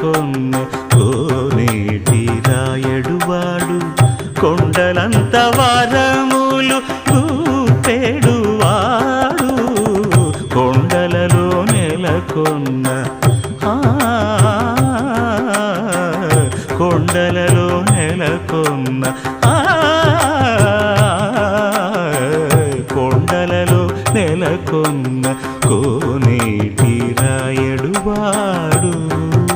కొన్న కోనేటి రాయడువాడు. కొండలంత వారములు గుప్పెడువాడు కొండలలో నెలకొన్న ఆ, కొండలలో నెలకొన్న ఆ, కొండలలో నెలకొన్న రాయడువాడు.